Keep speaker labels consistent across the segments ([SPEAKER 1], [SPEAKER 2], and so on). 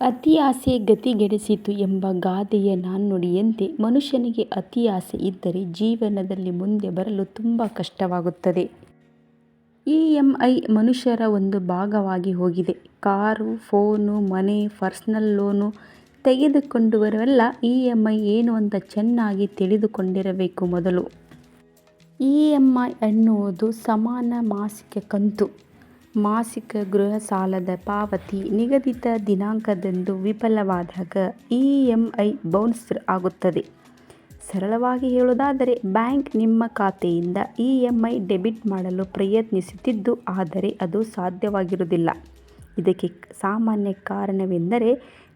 [SPEAKER 1] ಅತಿ ಆಸೆ ಗತಿಗೆಡಿಸಿತು ಎಂಬ ಗಾದೆಯ ನಾಣ್ಣುಡಿಯಂತೆ ಮನುಷ್ಯನಿಗೆ ಅತಿ ಆಸೆ ಇದ್ದರೆ ಜೀವನದಲ್ಲಿ ಮುಂದೆ ಬರಲು ತುಂಬ ಕಷ್ಟವಾಗುತ್ತದೆ. ಇ ಎಂ ಐ ಮನುಷ್ಯರ ಒಂದು ಭಾಗವಾಗಿ ಹೋಗಿದೆ. ಕಾರು, ಫೋನು, ಮನೆ, ಪರ್ಸ್ನಲ್ ಲೋನು ತೆಗೆದುಕೊಂಡವರೆಲ್ಲ ಇ ಎಂ ಐ ಏನು ಅಂತ ಚೆನ್ನಾಗಿ ತಿಳಿದುಕೊಂಡಿರಬೇಕು ಮೊದಲು. ಇ ಎಂ ಐ ಎನ್ನುವುದು ಸಮಾನ ಮಾಸಿಕ ಕಂತು. ಮಾಸಿಕ ಗೃಹ ಸಾಲದ ಪಾವತಿ ನಿಗದಿತ ದಿನಾಂಕದಂದು ವಿಫಲವಾದಾಗ ಇ ಎಂ ಐ ಬೌನ್ಸ್ ಆಗುತ್ತದೆ. ಸರಳವಾಗಿ ಹೇಳುವುದಾದರೆ ಬ್ಯಾಂಕ್ ನಿಮ್ಮ ಖಾತೆಯಿಂದ ಇ ಎಂ ಐ ಡೆಬಿಟ್ ಮಾಡಲು ಪ್ರಯತ್ನಿಸುತ್ತಿದ್ದು ಆದರೆ ಅದು ಸಾಧ್ಯವಾಗಿರುವುದಿಲ್ಲ. ಇದಕ್ಕೆ ಸಾಮಾನ್ಯ ಕಾರಣವೆಂದರೆ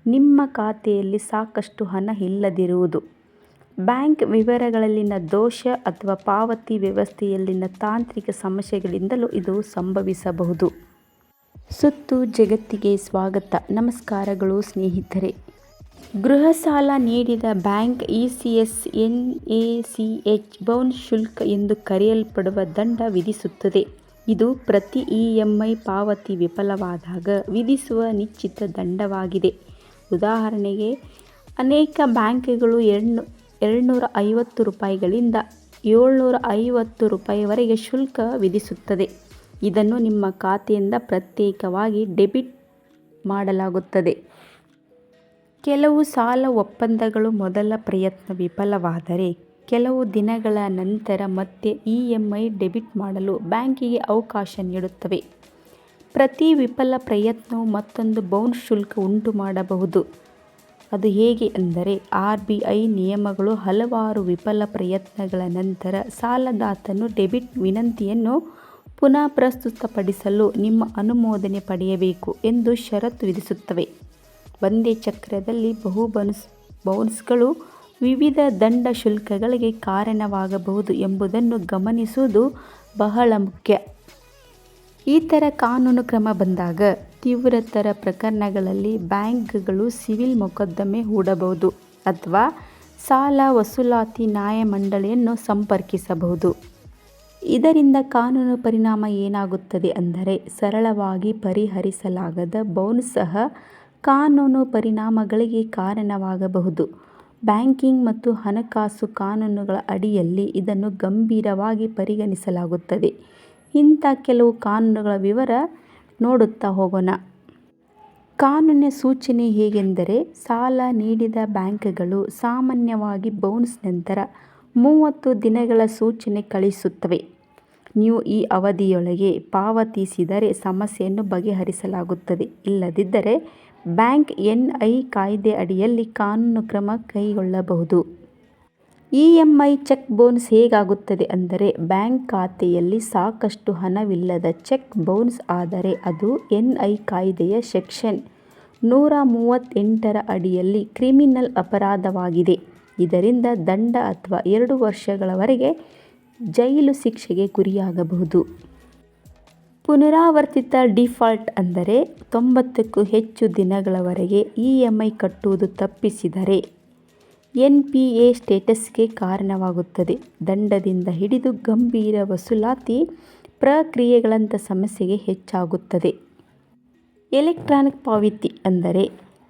[SPEAKER 1] ನಿಮ್ಮ ಖಾತೆಯಲ್ಲಿ ಸಾಕಷ್ಟು ಹಣ ಇಲ್ಲದಿರುವುದು, ಬ್ಯಾಂಕ್ ವಿವರಗಳಲ್ಲಿನ ದೋಷ ಅಥವಾ ಪಾವತಿ ವ್ಯವಸ್ಥೆಯಲ್ಲಿನ ತಾಂತ್ರಿಕ ಸಮಸ್ಯೆಗಳಿಂದಲೂ ಇದು ಸಂಭವಿಸಬಹುದು. ಸುತ್ತು ಜಗತ್ತಿಗೆ ಸ್ವಾಗತ ನಮಸ್ಕಾರಗಳು ಸ್ನೇಹಿತರೆ. ಗೃಹ ಸಾಲ ನೀಡಿದ bank E C S, N A C H bounce ಶುಲ್ಕ ಎಂದು ಕರೆಯಲ್ಪಡುವ ದಂಡ ವಿಧಿಸುತ್ತದೆ. ಇದು ಪ್ರತಿ ಇ ಎಂ ಐ ಪಾವತಿ ವಿಫಲವಾದಾಗ ವಿಧಿಸುವ ನಿಶ್ಚಿತ ದಂಡವಾಗಿದೆ. ಉದಾಹರಣೆಗೆ ಅನೇಕ ಬ್ಯಾಂಕ್ಗಳು ಎರಡ್ನೂರ ಐವತ್ತು ರೂಪಾಯಿಗಳಿಂದ ಏಳ್ನೂರ ಐವತ್ತು ರೂಪಾಯಿವರೆಗೆ ಶುಲ್ಕ ವಿಧಿಸುತ್ತದೆ. ಇದನ್ನು ನಿಮ್ಮ ಖಾತೆಯಿಂದ ಪ್ರತ್ಯೇಕವಾಗಿ ಡೆಬಿಟ್ ಮಾಡಲಾಗುತ್ತದೆ. ಕೆಲವು ಸಾಲ ಒಪ್ಪಂದಗಳು ಮೊದಲ ಪ್ರಯತ್ನ ವಿಫಲವಾದರೆ, ಕೆಲವು ದಿನಗಳ ನಂತರ ಮತ್ತೆ ಇ ಎಂ ಐ ಡೆಬಿಟ್ ಮಾಡಲು ಬ್ಯಾಂಕಿಗೆ ಅವಕಾಶ ನೀಡುತ್ತವೆ. ಪ್ರತಿ ವಿಫಲ ಪ್ರಯತ್ನವು ಮತ್ತೊಂದು ಬೌನ್ಸ್ ಶುಲ್ಕ ಉಂಟುಮಾಡಬಹುದು. ಅದು ಹೇಗೆ ಅಂದರೆ ಆರ್ ಬಿ ಐ ನಿಯಮಗಳು ಹಲವಾರು ವಿಫಲ ಪ್ರಯತ್ನಗಳ ನಂತರ ಸಾಲದಾತನು ಡೆಬಿಟ್ ವಿನಂತಿಯನ್ನು ಪುನಃ ಪ್ರಸ್ತುತಪಡಿಸಲು ನಿಮ್ಮ ಅನುಮೋದನೆ ಪಡೆಯಬೇಕು ಎಂದು ಷರತ್ತು ವಿಧಿಸುತ್ತವೆ. ಒಂದೇ ಚಕ್ರದಲ್ಲಿ ಬಹು ಬೌನ್ಸ್ಗಳು ವಿವಿಧ ದಂಡ ಶುಲ್ಕಗಳಿಗೆ ಕಾರಣವಾಗಬಹುದು ಎಂಬುದನ್ನು ಗಮನಿಸುವುದು ಬಹಳ ಮುಖ್ಯ. ಈ ಥರ ಕಾನೂನು ಕ್ರಮ ಬಂದಾಗ ತೀವ್ರತರ ಪ್ರಕರಣಗಳಲ್ಲಿ ಬ್ಯಾಂಕ್ಗಳು ಸಿವಿಲ್ ಮೊಕದ್ದಮೆ ಹೂಡಬಹುದು ಅಥವಾ ಸಾಲ ವಸೂಲಾತಿ ನ್ಯಾಯಮಂಡಳಿಯನ್ನು ಸಂಪರ್ಕಿಸಬಹುದು. ಇದರಿಂದ ಕಾನೂನು ಪರಿಣಾಮ ಏನಾಗುತ್ತದೆ ಅಂದರೆ ಸರಳವಾಗಿ ಪರಿಹರಿಸಲಾಗದ ಬೌನ್ ಸಹ ಕಾನೂನು ಪರಿಣಾಮಗಳಿಗೆ ಕಾರಣವಾಗಬಹುದು. ಬ್ಯಾಂಕಿಂಗ್ ಮತ್ತು ಹಣಕಾಸು ಕಾನೂನುಗಳ ಅಡಿಯಲ್ಲಿ ಇದನ್ನು ಗಂಭೀರವಾಗಿ ಪರಿಗಣಿಸಲಾಗುತ್ತದೆ. ಇಂಥ ಕೆಲವು ಕಾನೂನುಗಳ ವಿವರ ನೋಡುತ್ತಾ ಹೋಗೋಣ. ಕಾನೂನಿನ ಸೂಚನೆ ಹೇಗೆಂದರೆ ಸಾಲ ನೀಡಿದ ಬ್ಯಾಂಕ್ಗಳು ಸಾಮಾನ್ಯವಾಗಿ ಬೌನ್ಸ್ ನಂತರ ಮೂವತ್ತು ದಿನಗಳ ಸೂಚನೆ ಕಳಿಸುತ್ತವೆ ನೀವು ಈ ಅವಧಿಯೊಳಗೆ ಪಾವತಿಸಿದರೆ ಸಮಸ್ಯೆಯನ್ನು ಬಗೆಹರಿಸಲಾಗುತ್ತದೆ. ಇಲ್ಲದಿದ್ದರೆ ಬ್ಯಾಂಕ್ ಎನ್ ಐ ಕಾಯ್ದೆ ಅಡಿಯಲ್ಲಿ ಕಾನೂನು ಕ್ರಮ ಕೈಗೊಳ್ಳಬಹುದು. E M I cheque bounce ಹೇಗಾಗುತ್ತದೆ ಅಂದರೆ ಬ್ಯಾಂಕ್ ಖಾತೆಯಲ್ಲಿ ಸಾಕಷ್ಟು ಹಣವಿಲ್ಲದ ಚೆಕ್ ಬೌನ್ಸ್ ಆದರೆ ಅದು ಎನ್.ಐ ಕಾಯ್ದೆಯ ಸೆಕ್ಷನ್ ನೂರ ಮೂವತ್ತೆಂಟರ ಅಡಿಯಲ್ಲಿ ಕ್ರಿಮಿನಲ್ ಅಪರಾಧವಾಗಿದೆ. ಇದರಿಂದ ದಂಡ ಅಥವಾ ಎರಡು ವರ್ಷಗಳವರೆಗೆ ಜೈಲು ಶಿಕ್ಷೆಗೆ ಗುರಿಯಾಗಬಹುದು. ಪುನರಾವರ್ತಿತ ಡೀಫಾಲ್ಟ್ ಅಂದರೆ ತೊಂಬತ್ತಕ್ಕೂ ಹೆಚ್ಚು ದಿನಗಳವರೆಗೆ ಇ ಎಂ ಐ ಕಟ್ಟುವುದು ತಪ್ಪಿಸಿದರೆ ಎನ್ ಪಿ ಎ ಸ್ಟೇಟಸ್ಗೆ ಕಾರಣವಾಗುತ್ತದೆ. ದಂಡದಿಂದ ಹಿಡಿದು ಗಂಭೀರ ವಸೂಲಾತಿ ಪ್ರಕ್ರಿಯೆಗಳಂಥ ಸಮಸ್ಯೆಗೆ ಹೆಚ್ಚಾಗುತ್ತದೆ. ಎಲೆಕ್ಟ್ರಾನಿಕ್ ಪಾವತಿ ಅಂದರೆ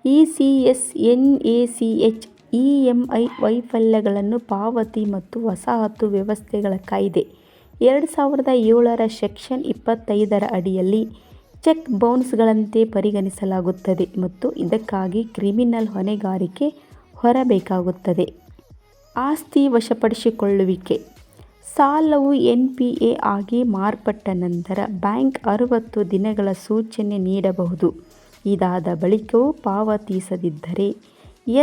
[SPEAKER 1] E C S, N A C H E M I ವೈಫಲ್ಯಗಳನ್ನು ಪಾವತಿ ಮತ್ತು ವಸಾಹತು ವ್ಯವಸ್ಥೆಗಳ ಕಾಯ್ದೆ ಎರಡು ಸಾವಿರದ ಏಳರ ಸೆಕ್ಷನ್ ಇಪ್ಪತ್ತೈದರ ಅಡಿಯಲ್ಲಿ ಚೆಕ್ ಬೌನ್ಸ್ಗಳಂತೆ ಪರಿಗಣಿಸಲಾಗುತ್ತದೆ ಮತ್ತು ಇದಕ್ಕಾಗಿ ಕ್ರಿಮಿನಲ್ ಹೊಣೆಗಾರಿಕೆ ಹೊರಬೇಕಾಗುತ್ತದೆ. ಆಸ್ತಿ ವಶಪಡಿಸಿಕೊಳ್ಳುವಿಕೆ ಸಾಲವು ಎನ್ ಪಿ ಎ ಆಗಿ ಮಾರ್ಪಟ್ಟ ನಂತರ ಬ್ಯಾಂಕ್ ಅರುವತ್ತು ದಿನಗಳ ಸೂಚನೆ ನೀಡಬಹುದು. ಇದಾದ ಬಳಿಕವೂ ಪಾವತಿಸದಿದ್ದರೆ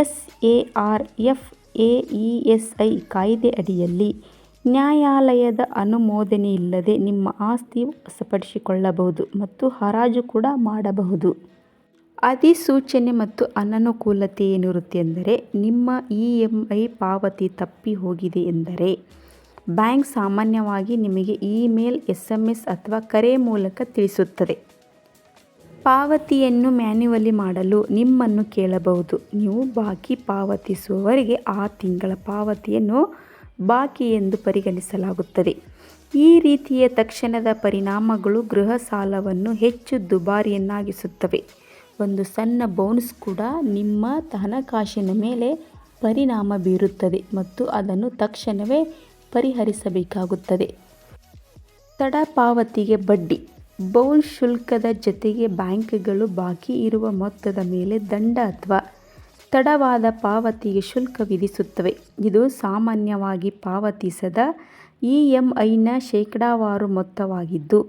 [SPEAKER 1] S A R F A E S I ಕಾಯ್ದೆ ಅಡಿಯಲ್ಲಿ ನ್ಯಾಯಾಲಯದ ಅನುಮೋದನೆಯಿಲ್ಲದೆ ನಿಮ್ಮ ಆಸ್ತಿ ವಶಪಡಿಸಿಕೊಳ್ಳಬಹುದು ಮತ್ತು ಹರಾಜು ಕೂಡ ಮಾಡಬಹುದು. ಅಧಿಸೂಚನೆ ಮತ್ತು ಅನನುಕೂಲತೆ ಏನಿರುತ್ತೆ ಎಂದರೆ ನಿಮ್ಮ ಇ ಎಂ ಐ ಪಾವತಿ ತಪ್ಪಿ ಹೋಗಿದೆ ಎಂದರೆ ಬ್ಯಾಂಕ್ ಸಾಮಾನ್ಯವಾಗಿ ನಿಮಗೆ email mail, S M S ಅಥವಾ ಕರೆ ಮೂಲಕ ತಿಳಿಸುತ್ತದೆ. ಪಾವತಿಯನ್ನು ಮ್ಯಾನ್ಯುವಲಿ ಮಾಡಲು ನಿಮ್ಮನ್ನು ಕೇಳಬಹುದು. ನೀವು ಬಾಕಿ ಪಾವತಿಸುವವರೆಗೆ ಆ ತಿಂಗಳ ಪಾವತಿಯನ್ನು ಬಾಕಿ ಎಂದು ಪರಿಗಣಿಸಲಾಗುತ್ತದೆ. ಈ ರೀತಿಯ ತಕ್ಷಣದ ಪರಿಣಾಮಗಳು ಗೃಹ ಸಾಲವನ್ನು ಹೆಚ್ಚು ದುಬಾರಿಯನ್ನಾಗಿಸುತ್ತವೆ. ಒಂದು ಸಣ್ಣ ಬೌನ್ಸ್ ಕೂಡ ನಿಮ್ಮ ಹಣಕಾಸಿನ ಮೇಲೆ ಪರಿಣಾಮ ಬೀರುತ್ತದೆ ಮತ್ತು ಅದನ್ನು ತಕ್ಷಣವೇ ಪರಿಹರಿಸಬೇಕಾಗುತ್ತದೆ. ತಡ ಪಾವತಿಗೆ ಬಡ್ಡಿ. ಬೌನ್ ಶುಲ್ಕದ ಜೊತೆಗೆ ಬ್ಯಾಂಕ್ಗಳು ಬಾಕಿ ಇರುವ ಮೊತ್ತದ ಮೇಲೆ ದಂಡ ಅಥವಾ ತಡವಾದ ಪಾವತಿಗೆ ಶುಲ್ಕ ವಿಧಿಸುತ್ತವೆ. ಇದು ಸಾಮಾನ್ಯವಾಗಿ ಪಾವತಿಸದ ಇ ಎಂ ಐನ ಶೇಕಡಾವಾರು ಮೊತ್ತವಾಗಿದ್ದು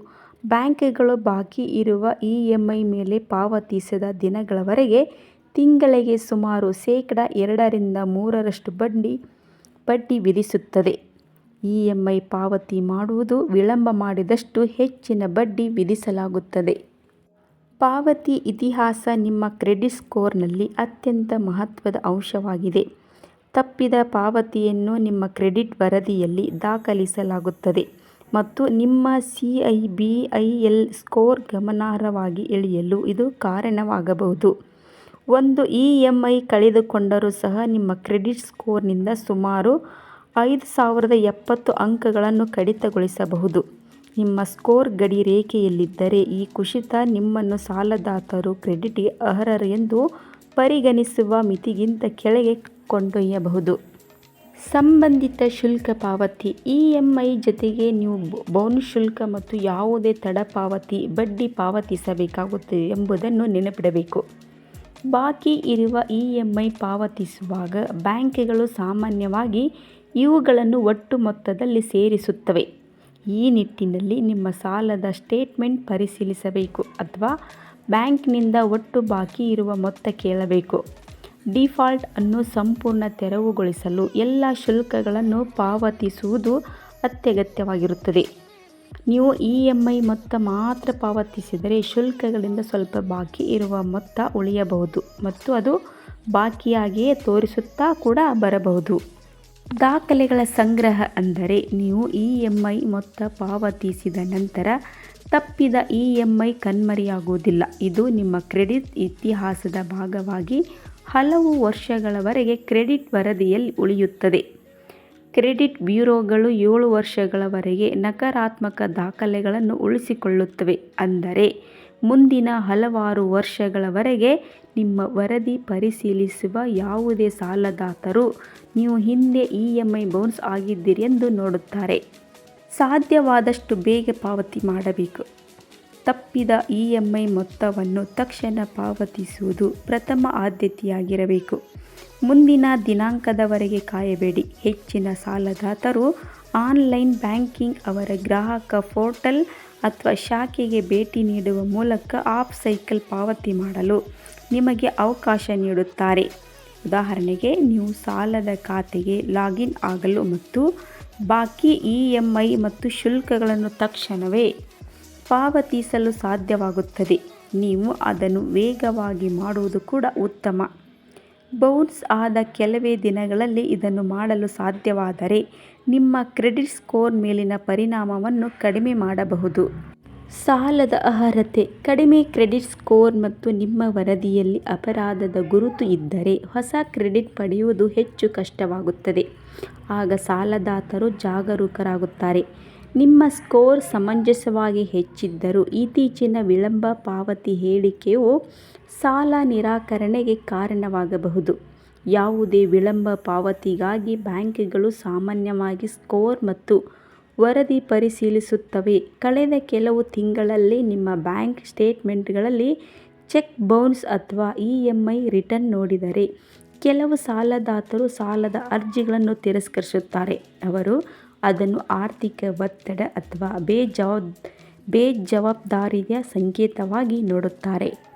[SPEAKER 1] ಬ್ಯಾಂಕ್ಗಳು ಬಾಕಿ ಇರುವ ಇ.ಎಂ.ಐ ಮೇಲೆ ಪಾವತಿಸದ ದಿನಗಳವರೆಗೆ ತಿಂಗಳಿಗೆ ಸುಮಾರು ಶೇಕಡ ಎರಡರಿಂದ ಮೂರರಷ್ಟು ಬಡ್ಡಿ ಬಡ್ಡಿ ವಿಧಿಸುತ್ತದೆ. ಇ.ಎಂ.ಐ ಪಾವತಿ ಮಾಡುವುದು ವಿಳಂಬ ಮಾಡಿದಷ್ಟು ಹೆಚ್ಚಿನ ಬಡ್ಡಿ ವಿಧಿಸಲಾಗುತ್ತದೆ. ಪಾವತಿ ಇತಿಹಾಸ ನಿಮ್ಮ ಕ್ರೆಡಿಟ್ ಸ್ಕೋರ್ನಲ್ಲಿ ಅತ್ಯಂತ ಮಹತ್ವದ ಅಂಶವಾಗಿದೆ. ತಪ್ಪಿದ ಪಾವತಿಯನ್ನು ನಿಮ್ಮ ಕ್ರೆಡಿಟ್ ವರದಿಯಲ್ಲಿ ದಾಖಲಿಸಲಾಗುತ್ತದೆ. ಮತ್ತು ನಿಮ್ಮ C I B I L score ಗಮನಾರ್ಹವಾಗಿ ಇಳಿಯಲು ಇದು ಕಾರಣವಾಗಬಹುದು. ಒಂದು ಇ ಎಂ ಐ ಕಳೆದುಕೊಂಡರೂ ಸಹ ನಿಮ್ಮ ಕ್ರೆಡಿಟ್ ಸ್ಕೋರ್ನಿಂದ ಸುಮಾರು ಐದು ಸಾವಿರದ ಎಪ್ಪತ್ತು ಅಂಕಗಳನ್ನು ಕಡಿತಗೊಳಿಸಬಹುದು. ನಿಮ್ಮ ಸ್ಕೋರ್ ಗಡಿ ರೇಖೆಯಲ್ಲಿದ್ದರೆ ಈ ಕುಸಿತ ನಿಮ್ಮನ್ನು ಸಾಲದಾತರು ಕ್ರೆಡಿಟ್ಗೆ ಅರ್ಹರೆಂದು ಪರಿಗಣಿಸುವ ಮಿತಿಗಿಂತ ಕೆಳಗೆ ಕೊಂಡೊಯ್ಯಬಹುದು. ಸಂಬಂಧಿತ ಶುಲ್ಕ ಪಾವತಿ, ಇ ಎಂ ಐ ಜೊತೆಗೆ ನೀವು ಬೌನ್ ಶುಲ್ಕ ಮತ್ತು ಯಾವುದೇ ತಡ ಪಾವತಿ, ಬಡ್ಡಿ ಪಾವತಿಸಬೇಕಾಗುತ್ತದೆ ಎಂಬುದನ್ನು ನೆನಪಿಡಬೇಕು. ಬಾಕಿ ಇರುವ ಇ ಎಂ ಐ ಪಾವತಿಸುವಾಗ ಬ್ಯಾಂಕ್ಗಳು ಸಾಮಾನ್ಯವಾಗಿ ಇವುಗಳನ್ನು ಒಟ್ಟು ಮೊತ್ತದಲ್ಲಿ ಸೇರಿಸುತ್ತವೆ. ಈ ನಿಟ್ಟಿನಲ್ಲಿ ನಿಮ್ಮ ಸಾಲದ ಸ್ಟೇಟ್ಮೆಂಟ್ ಪರಿಶೀಲಿಸಬೇಕು ಅಥವಾ ಬ್ಯಾಂಕ್ನಿಂದ ಒಟ್ಟು ಬಾಕಿ ಇರುವ ಮೊತ್ತ ಕೇಳಬೇಕು. ಡಿಫಾಲ್ಟ್ ಅನ್ನು ಸಂಪೂರ್ಣ ತೆರವುಗೊಳಿಸಲು ಎಲ್ಲ ಶುಲ್ಕಗಳನ್ನು ಪಾವತಿಸುವುದು ಅತ್ಯಗತ್ಯವಾಗಿರುತ್ತದೆ. ನೀವು ಇ ಎಂ ಐ ಮೊತ್ತ ಮಾತ್ರ ಪಾವತಿಸಿದರೆ ಶುಲ್ಕಗಳಿಂದ ಸ್ವಲ್ಪ ಬಾಕಿ ಇರುವ ಮೊತ್ತ ಉಳಿಯಬಹುದು ಮತ್ತು ಅದು ಬಾಕಿಯಾಗಿಯೇ ತೋರಿಸುತ್ತಾ ಕೂಡ ಬರಬಹುದು. ದಾಖಲೆಗಳ ಸಂಗ್ರಹ ಅಂದರೆ ನೀವು ಇ ಎಂ ಐ ಮೊತ್ತ ಪಾವತಿಸಿದ ನಂತರ ತಪ್ಪಿದ ಇ ಎಂ ಐ ಕಣ್ಮರೆಯಾಗುವುದಿಲ್ಲ. ಇದು ನಿಮ್ಮ ಕ್ರೆಡಿಟ್ ಇತಿಹಾಸದ ಭಾಗವಾಗಿ ಹಲವು ವರ್ಷಗಳವರೆಗೆ ಕ್ರೆಡಿಟ್ ವರದಿಯಲ್ಲಿ ಉಳಿಯುತ್ತದೆ. ಕ್ರೆಡಿಟ್ ಬ್ಯೂರೋಗಳು ಏಳು ವರ್ಷಗಳವರೆಗೆ ನಕಾರಾತ್ಮಕ ದಾಖಲೆಗಳನ್ನು ಉಳಿಸಿಕೊಳ್ಳುತ್ತವೆ. ಅಂದರೆ, ಮುಂದಿನ ಹಲವಾರು ವರ್ಷಗಳವರೆಗೆ ನಿಮ್ಮ ವರದಿ ಪರಿಶೀಲಿಸುವ ಯಾವುದೇ ಸಾಲದಾತರು ನೀವು ಹಿಂದೆ ಇ ಎಂ ಐ ಬೌನ್ಸ್ ಆಗಿದ್ದೀರಿ ಎಂದು ನೋಡುತ್ತಾರೆ. ಸಾಧ್ಯವಾದಷ್ಟು ಬೇಗ ಪಾವತಿ ಮಾಡಬೇಕು. ತಪ್ಪಿದ ಇ ಎಂ ಐ ಮೊತ್ತವನ್ನು ತಕ್ಷಣ ಪಾವತಿಸುವುದು ಪ್ರಥಮ ಆದ್ಯತೆಯಾಗಿರಬೇಕು. ಮುಂದಿನ ದಿನಾಂಕದವರೆಗೆ ಕಾಯಬೇಡಿ. ಹೆಚ್ಚಿನ ಸಾಲದಾತರು ಆನ್ಲೈನ್ ಬ್ಯಾಂಕಿಂಗ್ ಅವರ ಗ್ರಾಹಕ ಪೋರ್ಟಲ್ ಅಥವಾ ಶಾಖೆಗೆ ಭೇಟಿ ನೀಡುವ ಮೂಲಕ ಆಫ್ ಸೈಕಲ್ ಪಾವತಿ ಮಾಡಲು ನಿಮಗೆ ಅವಕಾಶ ನೀಡುತ್ತಾರೆ. ಉದಾಹರಣೆಗೆ, ನೀವು ಸಾಲದ ಖಾತೆಗೆ ಲಾಗಿನ್ ಆಗಲು ಮತ್ತು ಬಾಕಿ ಇ ಎಂ ಐ ಮತ್ತು ಶುಲ್ಕಗಳನ್ನು ತಕ್ಷಣವೇ ಪಾವತಿಸಲು ಸಾಧ್ಯವಾಗುತ್ತದೆ. ನೀವು ಅದನ್ನು ವೇಗವಾಗಿ ಮಾಡುವುದು ಕೂಡ ಉತ್ತಮ. ಬೌನ್ಸ್ ಆದ ಕೆಲವೇ ದಿನಗಳಲ್ಲಿ ಇದನ್ನು ಮಾಡಲು ಸಾಧ್ಯವಾದರೆ ನಿಮ್ಮ ಕ್ರೆಡಿಟ್ ಸ್ಕೋರ್ ಮೇಲಿನ ಪರಿಣಾಮವನ್ನು ಕಡಿಮೆ ಮಾಡಬಹುದು. ಸಾಲದ ಅರ್ಹತೆ, ಕಡಿಮೆ ಕ್ರೆಡಿಟ್ ಸ್ಕೋರ್ ಮತ್ತು ನಿಮ್ಮ ವರದಿಯಲ್ಲಿ ಅಪರಾಧದ ಗುರುತು ಇದ್ದರೆ ಹೊಸ ಕ್ರೆಡಿಟ್ ಪಡೆಯುವುದು ಹೆಚ್ಚು ಕಷ್ಟವಾಗುತ್ತದೆ. ಆಗ ಸಾಲದಾತರು ಜಾಗರೂಕರಾಗುತ್ತಾರೆ. ನಿಮ್ಮ ಸ್ಕೋರ್ ಸಮಂಜಸವಾಗಿ ಹೆಚ್ಚಿದ್ದರೂ ಇತ್ತೀಚಿನ ವಿಳಂಬ ಪಾವತಿ ಹೇಳಿಕೆಯು ಸಾಲ ನಿರಾಕರಣೆಗೆ ಕಾರಣವಾಗಬಹುದು. ಯಾವುದೇ ವಿಳಂಬ ಪಾವತಿಗಾಗಿ ಬ್ಯಾಂಕ್ಗಳು ಸಾಮಾನ್ಯವಾಗಿ ಸ್ಕೋರ್ ಮತ್ತು ವರದಿ ಪರಿಶೀಲಿಸುತ್ತವೆ. ಕಳೆದ ಕೆಲವು ತಿಂಗಳಲ್ಲಿ ನಿಮ್ಮ ಬ್ಯಾಂಕ್ ಸ್ಟೇಟ್ಮೆಂಟ್ಗಳಲ್ಲಿ ಚೆಕ್ ಬೌನ್ಸ್ ಅಥವಾ ಇ ಎಂ ಐ ರಿಟರ್ನ್ ನೋಡಿದರೆ ಕೆಲವು ಸಾಲದಾತರು ಸಾಲದ ಅರ್ಜಿಗಳನ್ನು ತಿರಸ್ಕರಿಸುತ್ತಾರೆ. ಅವರು ಅದನ್ನು ಆರ್ಥಿಕ ಒತ್ತಡ ಅಥವಾ ಬೇಜವಾಬ್, ಬೇಜವಾಬ್ದಾರಿಯ ಸಂಕೇತವಾಗಿ ನೋಡುತ್ತಾರೆ.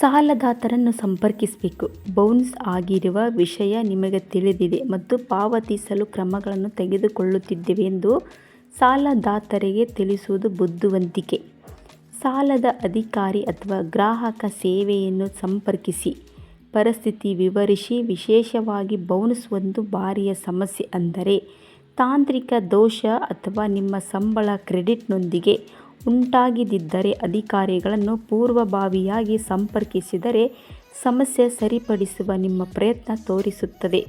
[SPEAKER 1] ಸಾಲದಾತರನ್ನು ಸಂಪರ್ಕಿಸಬೇಕು. ಬೌನ್ಸ್ ಆಗಿರುವ ವಿಷಯ ನಿಮಗೆ ತಿಳಿದಿದೆ ಮತ್ತು ಪಾವತಿಸಲು ಕ್ರಮಗಳನ್ನು ತೆಗೆದುಕೊಳ್ಳುತ್ತಿದ್ದೇವೆ ಎಂದು ಸಾಲದಾತರಿಗೆ ತಿಳಿಸುವುದು ಬುದ್ಧಿವಂತಿಕೆ. ಸಾಲದ ಅಧಿಕಾರಿ ಅಥವಾ ಗ್ರಾಹಕ ಸೇವೆಯನ್ನು ಸಂಪರ್ಕಿಸಿ. ಪರಿಸ್ಥಿತಿ ವಿವರಿಸಿ. ವಿಶೇಷವಾಗಿ ಬೌನ್ಸ್ ಒಂದು ಬಾರಿಯ ಸಮಸ್ಯೆ ಅಂದರೆ ತಾಂತ್ರಿಕ ದೋಷ ಅಥವಾ ನಿಮ್ಮ ಸಂಬಳ ಕ್ರೆಡಿಟ್ನೊಂದಿಗೆ ಉಂಟಾಗಿದ್ದರೆ ಅಧಿಕಾರಿಗಳನ್ನು ಪೂರ್ವಭಾವಿಯಾಗಿ ಸಂಪರ್ಕಿಸಿದರೆ ಸಮಸ್ಯೆ ಸರಿಪಡಿಸುವ ನಿಮ್ಮ ಪ್ರಯತ್ನ ತೋರಿಸುತ್ತದೆ.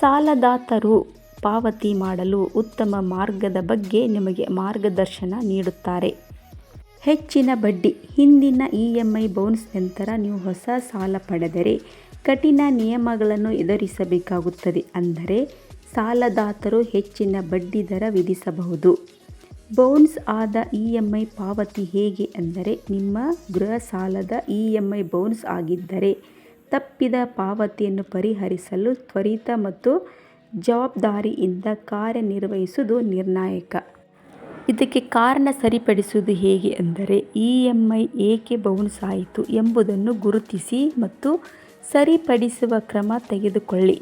[SPEAKER 1] ಸಾಲದಾತರು ಪಾವತಿ ಮಾಡಲು ಉತ್ತಮ ಮಾರ್ಗದ ಬಗ್ಗೆ ನಿಮಗೆ ಮಾರ್ಗದರ್ಶನ ನೀಡುತ್ತಾರೆ. ಹೆಚ್ಚಿನ ಬಡ್ಡಿ, ಹಿಂದಿನ ಇ ಎಂ ಐ ಬೌನ್ಸ್ ನಂತರ ನೀವು ಹೊಸ ಸಾಲ ಪಡೆದರೆ ಕಠಿಣ ನಿಯಮಗಳನ್ನು ಎದುರಿಸಬೇಕಾಗುತ್ತದೆ. ಅಂದರೆ ಸಾಲದಾತರು ಹೆಚ್ಚಿನ ಬಡ್ಡಿ ದರ ವಿಧಿಸಬಹುದು. ಬೌನ್ಸ್ ಆದ ಇ ಎಂ ಐ ಪಾವತಿ ಹೇಗೆ ಅಂದರೆ ನಿಮ್ಮ ಗೃಹ ಸಾಲದ ಇ ಎಂ ಐ ಬೌನ್ಸ್ ಆಗಿದ್ದರೆ ತಪ್ಪಿದ ಪಾವತಿಯನ್ನು ಪರಿಹರಿಸಲು ತ್ವರಿತ ಮತ್ತು ಜವಾಬ್ದಾರಿಯಿಂದ ಕಾರ್ಯನಿರ್ವಹಿಸುವುದು ನಿರ್ಣಾಯಕ. ಇದಕ್ಕೆ ಕಾರಣ ಸರಿಪಡಿಸುವುದು ಹೇಗೆ ಅಂದರೆ ಇ ಎಂ ಐ ಏಕೆ ಬೌನ್ಸ್ ಆಯಿತು ಎಂಬುದನ್ನು ಗುರುತಿಸಿ ಮತ್ತು ಸರಿಪಡಿಸುವ ಕ್ರಮ ತೆಗೆದುಕೊಳ್ಳಿ.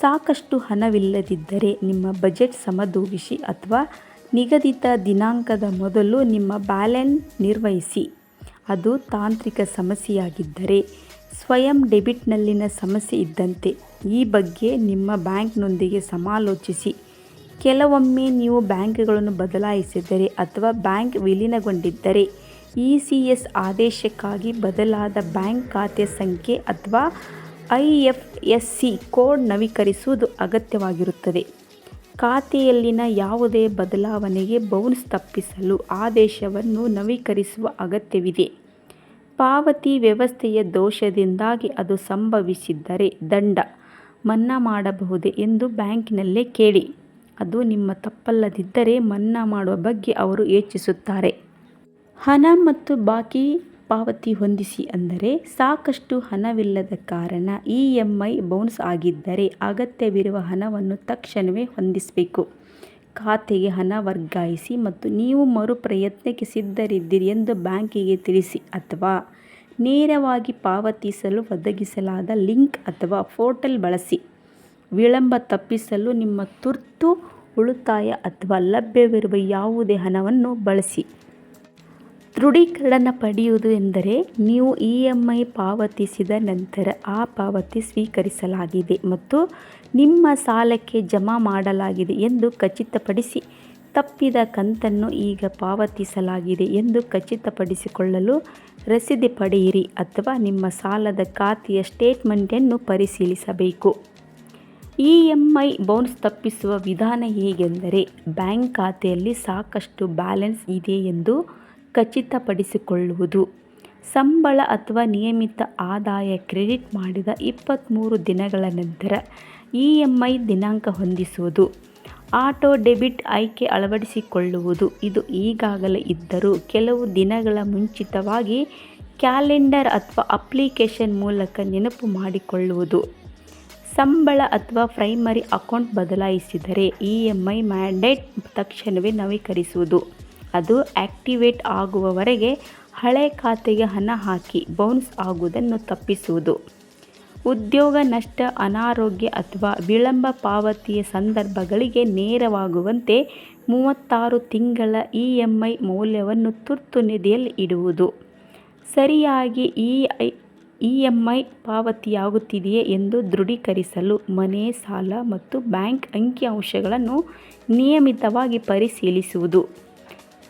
[SPEAKER 1] ಸಾಕಷ್ಟು ಹಣವಿಲ್ಲದಿದ್ದರೆ ನಿಮ್ಮ ಬಜೆಟ್ ಸಮದೂಗಿಸಿ ಅಥವಾ ನಿಗದಿತ ದಿನಾಂಕದ ಮೊದಲು ನಿಮ್ಮ ಬ್ಯಾಲೆನ್ಸ್ ನಿರ್ವಹಿಸಿ. ಅದು ತಾಂತ್ರಿಕ ಸಮಸ್ಯೆಯಾಗಿದ್ದರೆ, ಸ್ವಯಂ ಡೆಬಿಟ್ನಲ್ಲಿನ ಸಮಸ್ಯೆ ಇದ್ದಂತೆ ಈ ಬಗ್ಗೆ ನಿಮ್ಮ ಬ್ಯಾಂಕ್ನೊಂದಿಗೆ ಸಮಾಲೋಚಿಸಿ. ಕೆಲವೊಮ್ಮೆ ನೀವು ಬ್ಯಾಂಕ್ಗಳನ್ನು ಬದಲಾಯಿಸಿದರೆ ಅಥವಾ ಬ್ಯಾಂಕ್ ವಿಲೀನಗೊಂಡಿದ್ದರೆ, ಇ ಸಿ ಎಸ್ ಆದೇಶಕ್ಕಾಗಿ ಬದಲಾದ ಬ್ಯಾಂಕ್ ಖಾತೆ ಸಂಖ್ಯೆ ಅಥವಾ I F S C code ನವೀಕರಿಸುವುದು ಅಗತ್ಯವಾಗಿರುತ್ತದೆ. ಖಾತೆಯಲ್ಲಿನ ಯಾವುದೇ ಬದಲಾವಣೆಗೆ ಬೌನ್ಸ್ ತಪ್ಪಿಸಲು ಆದೇಶವನ್ನು ನವೀಕರಿಸುವ ಅಗತ್ಯವಿದೆ. ಪಾವತಿ ವ್ಯವಸ್ಥೆಯ ದೋಷದಿಂದಾಗಿ ಅದು ಸಂಭವಿಸಿದ್ದರೆ ದಂಡ. ಮನ್ನಾ ಮಾಡಬಹುದೇ ಎಂದು ಬ್ಯಾಂಕಿನಲ್ಲೇ ಕೇಳಿ. ಅದು ನಿಮ್ಮ ತಪ್ಪಲ್ಲದಿದ್ದರೆ ಮನ್ನಾ ಮಾಡುವ ಬಗ್ಗೆ ಅವರು ಯೋಚಿಸುತ್ತಾರೆ. ಹಣ ಮತ್ತು ಬಾಕಿ ಪಾವತಿ ಹೊಂದಿಸಿ ಅಂದರೆ ಸಾಕಷ್ಟು ಹಣವಿಲ್ಲದ ಕಾರಣ ಇ ಎಂ ಐ ಬೌನ್ಸ್ ಆಗಿದ್ದರೆ ಅಗತ್ಯವಿರುವ ಹಣವನ್ನು ತಕ್ಷಣವೇ ಹೊಂದಿಸಬೇಕು. ಖಾತೆಗೆ ಹಣ ವರ್ಗಾಯಿಸಿ ಮತ್ತು ನೀವು ಮರು ಪ್ರಯತ್ನಕ್ಕೆ ಸಿದ್ಧರಿದ್ದೀರಿ ಎಂದು ಬ್ಯಾಂಕಿಗೆ ತಿಳಿಸಿ ಅಥವಾ ನೇರವಾಗಿ ಪಾವತಿಸಲು ಒದಗಿಸಲಾದ ಲಿಂಕ್ ಅಥವಾ ಪೋರ್ಟಲ್ ಬಳಸಿ. ವಿಳಂಬ ತಪ್ಪಿಸಲು ನಿಮ್ಮ ತುರ್ತು ಉಳಿತಾಯ ಅಥವಾ ಲಭ್ಯವಿರುವ ಯಾವುದೇ ಹಣವನ್ನು ಬಳಸಿ. ದೃಢೀಕರಣ ಪಡೆಯುವುದು ಎಂದರೆ ನೀವು ಇ ಎಂ ಐ ಪಾವತಿಸಿದ ನಂತರ ಆ ಪಾವತಿ ಸ್ವೀಕರಿಸಲಾಗಿದೆ ಮತ್ತು ನಿಮ್ಮ ಸಾಲಕ್ಕೆ ಜಮಾ ಮಾಡಲಾಗಿದೆ ಎಂದು ಖಚಿತಪಡಿಸಿ ತಪ್ಪಿದ ಕಂತನ್ನು ಈಗ ಪಾವತಿಸಲಾಗಿದೆ ಎಂದು ಖಚಿತಪಡಿಸಿಕೊಳ್ಳಲು ರಸೀದಿ ಪಡೆಯಿರಿ ಅಥವಾ ನಿಮ್ಮ ಸಾಲದ ಖಾತೆಯ ಸ್ಟೇಟ್ಮೆಂಟನ್ನು ಪರಿಶೀಲಿಸಬೇಕು. ಇ ಎಂ ಐ ಬೌನ್ಸ್ ತಪ್ಪಿಸುವ ವಿಧಾನ ಹೇಗೆಂದರೆ ಬ್ಯಾಂಕ್ ಖಾತೆಯಲ್ಲಿ ಸಾಕಷ್ಟು ಬ್ಯಾಲೆನ್ಸ್ ಇದೆ ಎಂದು ಖಚಿತಪಡಿಸಿಕೊಳ್ಳುವುದು. ಸಂಬಳ ಅಥವಾ ನಿಯಮಿತ ಆದಾಯ ಕ್ರೆಡಿಟ್ ಮಾಡಿದ ಇಪ್ಪತ್ತ್ಮೂರು ದಿನಗಳ ನಂತರ ಇ ಎಂ ಐ ದಿನಾಂಕ ಹೊಂದಿಸುವುದು. ಆಟೋ ಡೆಬಿಟ್ ಆಯ್ಕೆ ಅಳವಡಿಸಿಕೊಳ್ಳುವುದು. ಇದು ಈಗಾಗಲೇ ಇದ್ದರೂ ಕೆಲವು ದಿನಗಳ ಮುಂಚಿತವಾಗಿ ಕ್ಯಾಲೆಂಡರ್ ಅಥವಾ ಅಪ್ಲಿಕೇಶನ್ ಮೂಲಕ ನೆನಪು ಮಾಡಿಕೊಳ್ಳುವುದು. ಸಂಬಳ ಅಥವಾ ಪ್ರೈಮರಿ ಅಕೌಂಟ್ ಬದಲಾಯಿಸಿದರೆ ಇ ಎಂ ಐ ಮ್ಯಾಂಡೇಟ್ ತಕ್ಷಣವೇ ನವೀಕರಿಸುವುದು. ಅದು ಆಕ್ಟಿವೇಟ್ ಆಗುವವರೆಗೆ ಹಳೆ ಖಾತೆಗೆ ಹಣ ಹಾಕಿ ಬೌನ್ಸ್ ಆಗುವುದನ್ನು ತಪ್ಪಿಸುವುದು. ಉದ್ಯೋಗ ನಷ್ಟ, ಅನಾರೋಗ್ಯ ಅಥವಾ ವಿಳಂಬ ಪಾವತಿಯ ಸಂದರ್ಭಗಳಿಗೆ ನೇರವಾಗುವಂತೆ ಮೂವತ್ತಾರು ತಿಂಗಳ ಇ ಎಂ ಐ ಮೌಲ್ಯವನ್ನು ತುರ್ತು ನಿಧಿಯಲ್ಲಿ ಇಡುವುದು. ಸರಿಯಾಗಿ E I, E M I ಪಾವತಿಯಾಗುತ್ತಿದೆಯೇ ಎಂದು ದೃಢೀಕರಿಸಲು ಮನೆ, ಸಾಲ ಮತ್ತು ಬ್ಯಾಂಕ್ ಅಂಕಿಅಂಶಗಳನ್ನು ನಿಯಮಿತವಾಗಿ ಪರಿಶೀಲಿಸುವುದು.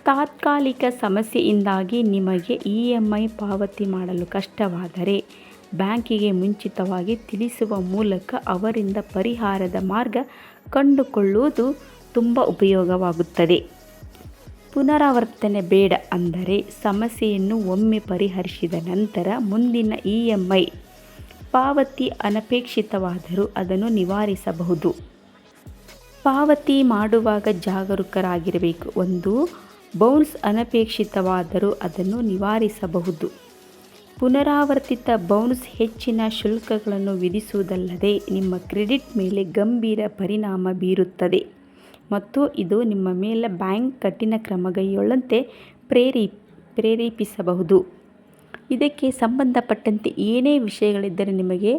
[SPEAKER 1] ತಾತ್ಕಾಲಿಕ ಸಮಸ್ಯೆಯಿಂದಾಗಿ ನಿಮಗೆ ಇ ಎಂ ಐ ಪಾವತಿ ಮಾಡಲು ಕಷ್ಟವಾದರೆ ಬ್ಯಾಂಕಿಗೆ ಮುಂಚಿತವಾಗಿ ತಿಳಿಸುವ ಮೂಲಕ ಅವರಿಂದ ಪರಿಹಾರದ ಮಾರ್ಗ ಕಂಡುಕೊಳ್ಳುವುದು ತುಂಬ ಉಪಯೋಗವಾಗುತ್ತದೆ. ಪುನರಾವರ್ತನೆ ಬೇಡ ಅಂದರೆ ಸಮಸ್ಯೆಯನ್ನು ಒಮ್ಮೆ ಪರಿಹರಿಸಿದ ನಂತರ ಮುಂದಿನ ಇ ಎಂ ಐ ಪಾವತಿ ಅನಪೇಕ್ಷಿತವಾದರೂ ಅದನ್ನು ನಿವಾರಿಸಬಹುದು. ಪಾವತಿ ಮಾಡುವಾಗ ಜಾಗರೂಕರಾಗಿರಬೇಕು. ಒಂದು ಬೌನ್ಸ್ ಅನಪೇಕ್ಷಿತವಾದರೂ ಅದನ್ನು ನಿವಾರಿಸಬಹುದು. ಪುನರಾವರ್ತಿತ ಬೌನ್ಸ್ ಹೆಚ್ಚಿನ ಶುಲ್ಕಗಳನ್ನು ವಿಧಿಸುವುದಲ್ಲದೆ ನಿಮ್ಮ ಕ್ರೆಡಿಟ್ ಮೇಲೆ ಗಂಭೀರ ಪರಿಣಾಮ ಬೀರುತ್ತದೆ. ಮತ್ತು ಇದು ನಿಮ್ಮ ಮೇಲೆ ಬ್ಯಾಂಕ್ ಕಠಿಣ ಕ್ರಮಗೈಯೊಳ್ಳಂತೆ ಪ್ರೇರಿ, ಪ್ರೇರೇಪಿಸಬಹುದು. ಇದಕ್ಕೆ ಸಂಬಂಧಪಟ್ಟಂತೆ ಏನೇ ವಿಷಯಗಳಿದ್ದರೆ ನಿಮಗೆ